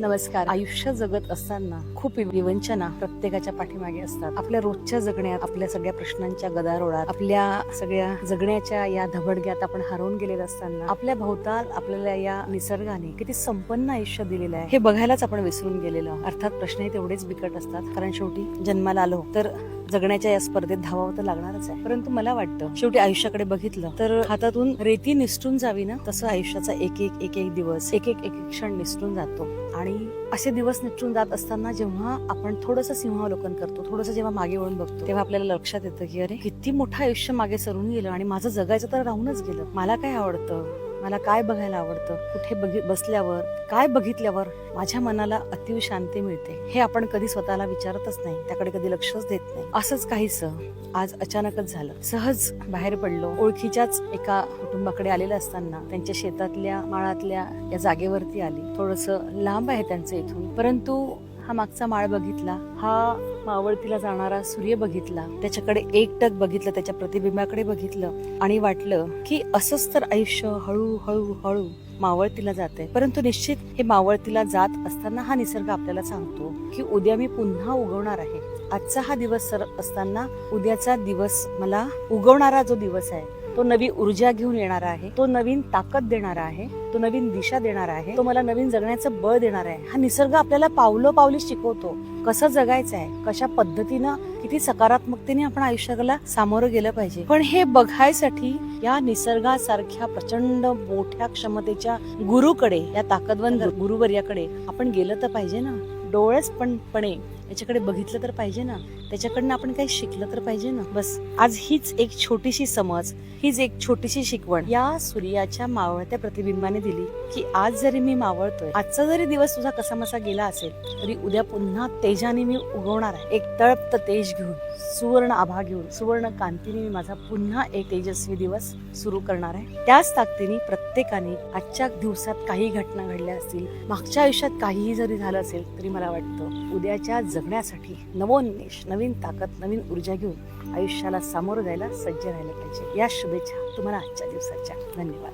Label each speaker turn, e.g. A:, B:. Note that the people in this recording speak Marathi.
A: नमस्कार. आयुष्य जगत असताना खूप विवंचना प्रत्येकाच्या पाठीमागे असतात. आपल्या रोजच्या जगण्यात आपल्या सगळ्या प्रश्नांच्या गदारोळात आपल्या सगळ्या जगण्याच्या या धबडग्यात आपण हरवून गेलेले असताना आपल्या भोवताल आपल्याला या निसर्गाने किती संपन्न आयुष्य दिलेलं आहे हे बघायलाच आपण विसरून गेलेलो अर्थात प्रश्नही तेवढेच बिकट असतात. कारण शेवटी जन्माला आलो तर जगण्याच्या या स्पर्धेत धावावं तर लागणारच आहे. परंतु मला वाटतं शेवटी आयुष्याकडे बघितलं तर हातातून रेती निसटून जावी ना? तसं आयुष्याचा एक एक एक एक दिवस एक एक एक एक क्षण निसटून जातो. आणि असे दिवस निसटून जात असताना जेव्हा आपण थोडंसं सिंहावलोकन करतो थोडंसं जेव्हा मागे वळून बघतो तेव्हा आपल्याला लक्षात येतं की अरे किती मोठं आयुष्य मागे सरून गेलं आणि माझं जगायचं तर राहूनच गेलं. मला काय आवडतं? मला काय बघायला आवडतं? कुठे बघि बसल्यावर काय बघितल्यावर माझ्या मनाला अतिव शांती मिळते. हे आपण कधी स्वतःला विचारतच नाही. त्याकडे कधी लक्षच देत नाही. असंच काहीस आज अचानकच झालं. सहज बाहेर पडलो. ओळखीच्याच एका कुटुंबाकडे आलेलं असताना त्यांच्या शेतातल्या माळातल्या या जागेवरती आली. थोडस लांब आहे त्यांचं इथून. परंतु हा मागचा माळ बघितला हा मावळतीला जाणारा सूर्य बघितला त्याच्याकडे एकटक बघितलं त्याच्या प्रतिबिंबाकडे बघितलं आणि वाटलं की असंच तर आयुष्य हळू हळू हळू मावळतीला आहे परंतु निश्चित हे मावळतीला जात असताना हा निसर्ग आपल्याला सांगतो की उद्या मी पुन्हा उगवणार आहे. आजचा हा दिवस सर असताना उद्याचा दिवस मला उगवणारा जो दिवस आहे तो नवी ऊर्जा घेऊन येणारा आहे तो नवीन ताकद देणारा आहे तो नवीन दिशा देणारा आहे तो मला नवीन जगण्याचं बळ देणार आहे. हा निसर्ग आपल्याला पावलो पावली शिकवतो. कसं जगायचं आहे कशा पद्धतीनं किती सकारात्मकतेने आपण आयुष्याला सामोरं गेलं पाहिजे. पण हे बघायसाठी या निसर्गासारख्या प्रचंड मोठ्या क्षमतेच्या गुरुकडे या ताकदवंत गुरुवर्याकडे आपण गेलं तर पाहिजे ना? डोळेच पण पणे याच्याकडे बघितलं तर पाहिजे ना. त्याच्याकडनं आपण काही शिकलं तर पाहिजे ना. बस आज हीच एक छोटीशी समज हीच एक छोटीशी शिकवण. या सूर्याच्या मावळत्या प्रतिबिंबाने दिली की आज जरी मी मावळतोय आजचा जरी दिवस तुझा कसा मसा गेला असेल तरी उद्या पुन्हा तेजाने मी उगवणार आहे. एक तळपत तेज घेऊन सुवर्ण आभा घेऊन सुवर्ण कांतीने मी माझा पुन्हा एक तेजस्वी दिवस सुरू करणार आहे. त्याच ताकदीने प्रत्येकाने आजच्या दिवसात काही घटना घडल्या असतील मागच्या आयुष्यात काहीही जरी झालं असेल तरी मला वाटतं उद्याच्या जगण्यासाठी नवोन्मेष नवीन ताकद नवीन ऊर्जा घेऊन आयुष्याला सामोरं जायला सज्ज राहायला पाहिजे. या शुभेच्छा तुम्हाला आजच्या दिवसाच्या. धन्यवाद.